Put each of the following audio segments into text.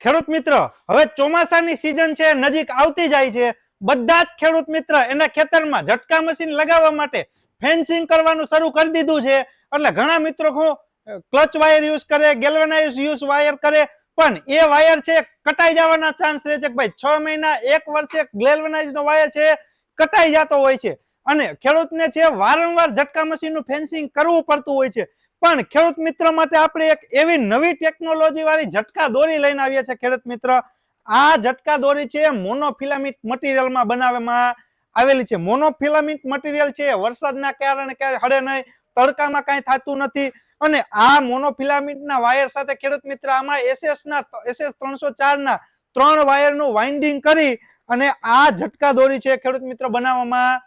ખેડૂત મિત્ર, હવે ચોમાસાની સિઝન છે, નજીક આવતી જાય છે. બધા જ ખેડૂત મિત્ર એના ખેતરમાં ઝટકા મશીન લગાવવા માટે ફેન્સિંગ કરવાનું શરૂ કરી દીધું છે. એટલે ઘણા મિત્રો હું ક્લચ વાયર યુઝ કરે ગેલ્વેનાઇઝ યુઝ વાયર કરે, પણ એ વાયર છે, કટાઈ જવાના ચાન્સ રહે છે કે ભાઈ છ મહિના, એક વર્ષે ગેલ્વેનાઇઝ નો વાયર છે, કટાઈ જતો હોય છે. અને ખેડૂતને છે, વારંવાર ઝટકા મશીનનું ફેન્સિંગ કરવું પડતું હોય છે. પણ ખેડૂત મિત્ર માટે આપણે એક એવી નવી ટેકનોલોજી વાળી ઝટકા દોરી લઈને આવીએ છીએ, ખેડૂત મિત્ર. આ ઝટકા દોરી છે મોનોફિલામિન્ટ મટીરિયલમાં બનાવવામાં આવેલી છે. મોનોફિલામિન્ટ મટીરિયલ છે, વરસાદના કારણે ક્યારે હડે નહીં, તડકામાં કાંઈ થતું નથી. અને આ મોનોફિલામિન્ટના વાયર સાથે ખેડૂત મિત્ર આમાં એસએસ ના એસએસ ત્રણસો ચાર ના ત્રણ વાયરનું વાઇન્ડિંગ કરી અને આ ઝટકા દોરી છે ખેડૂત મિત્ર બનાવવામાં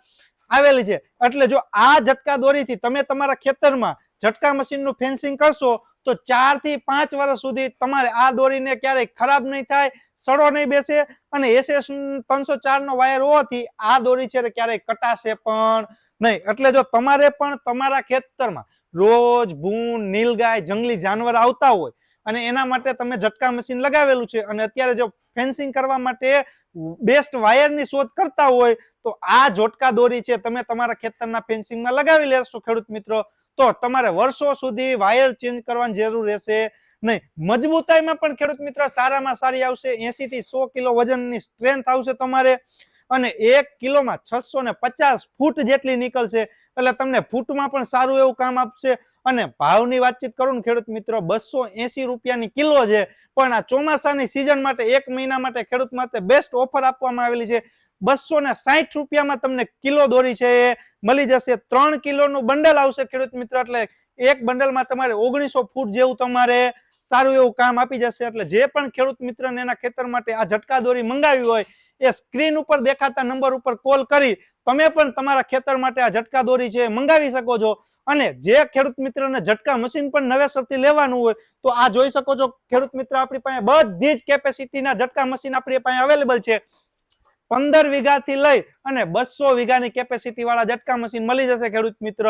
આવેલી છે. એટલે જો આ ઝટકા દોરીથી તમે તમારા ખેતરમાં ઝટકા મશીનનું ફેન્સિંગ કરશો તો ચારથી પાંચ વર્ષ સુધી તમારે આ દોરીને ક્યારેય ખરાબ નહીં થાય, સડો નહીં બેસે અને એસએસ ત્રણસો ચાર નો વાયર હોવાથી આ દોરી છે ક્યારેય કટાશે પણ નહીં. એટલે જો તમારે પણ તમારા ખેતરમાં રોજ ભૂન, નીલગાય, જંગલી જાનવર આવતા હોય અને એના માટે તમે ઝટકા મશીન લગાવેલું છે અને અત્યારે જો ફેન્સિંગ કરવા માટે બેસ્ટ વાયરની શોધ કરતા હોય, તો આ ઝોટકા દોરી છે તમે તમારા ખેતરના ફેન્સિંગમાં લગાવી લેશો ખેડૂત મિત્રો. તો તમારે વર્ષો સુધી વાયર ચેન્જ કરવાની જરૂર રહેશે નહીં. મજબૂતાઈમાં પણ ખેડૂત મિત્ર સારામાં સારી આવશે. એસી થી સો કિલો વજનની સ્ટ્રેન્થ આવશે તમારે અને એક કિલોમાં છસો ને પચાસ ફૂટ જેટલી નીકળશે. એટલે તમને ફૂટમાં પણ સારું એવું કામ આપશે. અને ભાવની વાતચીત કરું ને ખેડૂત મિત્રો, બસો એસી રૂપિયાની કિલો છે, પણ આ ચોમાસાની સિઝન માટે એક મહિના માટે ખેડૂત માટે બેસ્ટ ઓફર આપવામાં આવેલી છે. બસો ને સાઠ રૂપિયામાં તમને કિલો દોરી છે એ, મળી જશે. ત્રણ કિલોનું બંડલ આવશે ખેડૂત મિત્ર, એટલે એક બંડલમાં તમારે ઓગણીસો ફૂટ જેવું તમારે સારું એવું કામ આપી જશે. એટલે જે પણ ખેડૂત મિત્રને એના ખેતર માટે આ ઝટકા દોરી મંગાવી હોય, એ સ્ક્રીન ઉપર દેખાતા નંબર ઉપર કોલ કરી તમે પણ તમારા ખેતર માટે આ ઝટકા દોરી છે, મંગાવી શકો છો. અને જે ખેડૂત મિત્રને ઝટકા મશીન પણ નવેસરથી લેવાનું હોય, તો આ જોઈ શકો છો, ખેડૂત મિત્ર આપણી પાસે બધી જ કેપેસિટીના ઝટકા મશીન આપણી પાસે અવેલેબલ છે. પંદર વીઘાથી લઈ અને બસો વીઘાની કેપેસિટી વાળા ઝટકા મશીન મળી જશે ખેડૂત મિત્ર.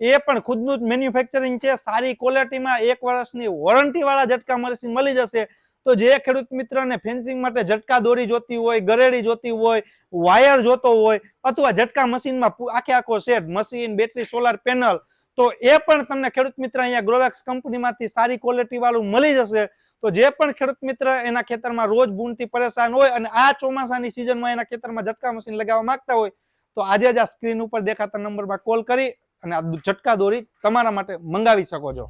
એ પણ ખુદનું જ મેન્યુફેક્ચરિંગ છે. સારી ક્વોલિટીમાં એક વર્ષની વોરંટી વાળા ઝટકા મશીન મળી જશે. તો જે ખેડૂત મિત્રને ફેન્સિંગ માટે ઝટકા દોરી જોતી હોય, ગરેડી જોતી હોય વાયર જોતો હોય અથવા ઝટકા મશીનમાં આખે આખો set machine battery solar panel તો એ પણ તમને ખેડૂત મિત્ર અહીંયા ગ્રોવેક્સ કંપનીમાંથી સારી ક્વોલિટી વાળું મળી જશે. તો જે પણ ખેડૂત મિત્ર એના ખેતરમાં રોજ બૂનથી પરેશાન હોય અને આ ચોમાસાની સિઝનમાં એના ખેતરમાં ઝટકા મશીન લગાવવા માંગતા હોય, તો આજે જ આ સ્ક્રીન ઉપર દેખાતા નંબરમાં કોલ કરી અને આ ઝટકા દોરી તમારા માટે મંગાવી શકો છો.